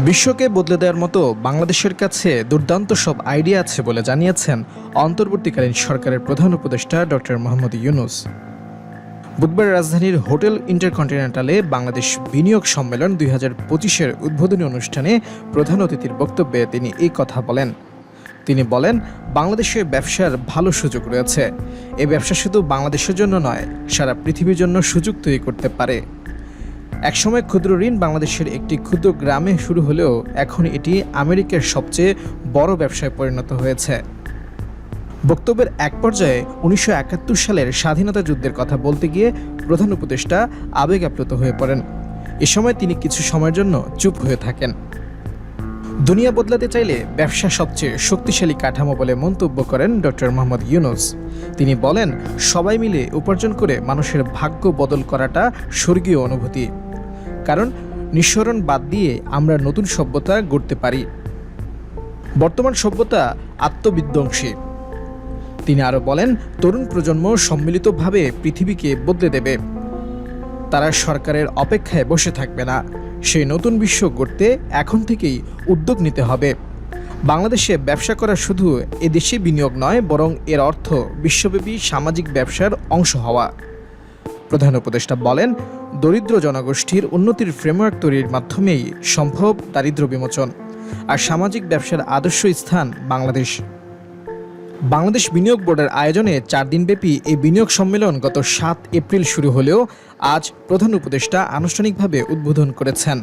বিশ্বকে বদলে দেওয়ার মতো বাংলাদেশের কাছে দুর্দান্ত সব আইডিয়া আছে বলে জানিয়েছেন অন্তর্বর্তীকালীন সরকারের প্রধান উপদেষ্টা ডক্টর মোহাম্মদ ইউনুস। বুধবার রাজধানীর হোটেল ইন্টারকন্টিনেন্টালে বাংলাদেশ বিনিয়োগ সম্মেলন দুই হাজার পঁচিশের উদ্বোধনী অনুষ্ঠানে প্রধান অতিথির বক্তব্যে তিনি এই কথা বলেন। তিনি বলেন, বাংলাদেশে ব্যবসার ভালো সুযোগ রয়েছে। এ ব্যবসা শুধু বাংলাদেশের জন্য নয়, সারা পৃথিবীর জন্য সুযোগ তৈরি করতে পারে। একসময় ক্ষুদ্র ঋণ বাংলাদেশের একটি ক্ষুদ্র গ্রামে শুরু হলেও এখন এটি আমেরিকার সবচেয়ে বড় ব্যবসায় পরিণত হয়েছে। বক্তব্যের এক পর্যায়ে উনিশশো একাত্তর সালের স্বাধীনতা যুদ্ধের কথা বলতে গিয়ে প্রধান উপদেষ্টা আবেগ আপ্লুত হয়ে পড়েন। এ সময় তিনি কিছু সময়ের জন্য চুপ হয়ে থাকেন। দুনিয়া বদলাতে চাইলে ব্যবসা সবচেয়ে শক্তিশালী কাঠামো বলে মন্তব্য করেন ডক্টর মোহাম্মদ ইউনুস। তিনি বলেন, সবাই মিলে উপার্জন করে মানুষের ভাগ্য বদল করাটা স্বর্গীয় অনুভূতি। কারণ নিঃসরণ বাদ দিয়ে আমরা নতুন সভ্যতা গড়তে পারি। বর্তমান সভ্যতা আত্মবিধ্বংসী। তিনি আরও বলেন, তরুণ প্রজন্ম সম্মিলিতভাবে পৃথিবীকে বদলে দেবে। তারা সরকারের অপেক্ষায় বসে থাকবে না। সেই নতুন বিশ্ব গড়তে এখন থেকেই উদ্যোগ নিতে হবে। বাংলাদেশে ব্যবসা করা শুধু এদেশে বিনিয়োগ নয়, বরং এর অর্থ বিশ্বব্যাপী সামাজিক ব্যবসার অংশ হওয়া। প্রধান উপদেষ্টা বলেন দরিদ্র জনগোষ্ঠীর উন্নতির ফ্রেমওয়ার্ক তৈরির মাধ্যমেই সম্ভব দারিদ্র বিমোচন আর সামাজিক ব্যবসার আদর্শ স্থান বাংলাদেশ। বাংলাদেশ বিনিয়োগ বোর্ডের আয়োজনে চার দিনব্যাপী এই বিনিয়োগ সম্মেলন গত সাত এপ্রিল শুরু হলেও আজ প্রধান উপদেষ্টা আনুষ্ঠানিকভাবে উদ্বোধন করেছেন।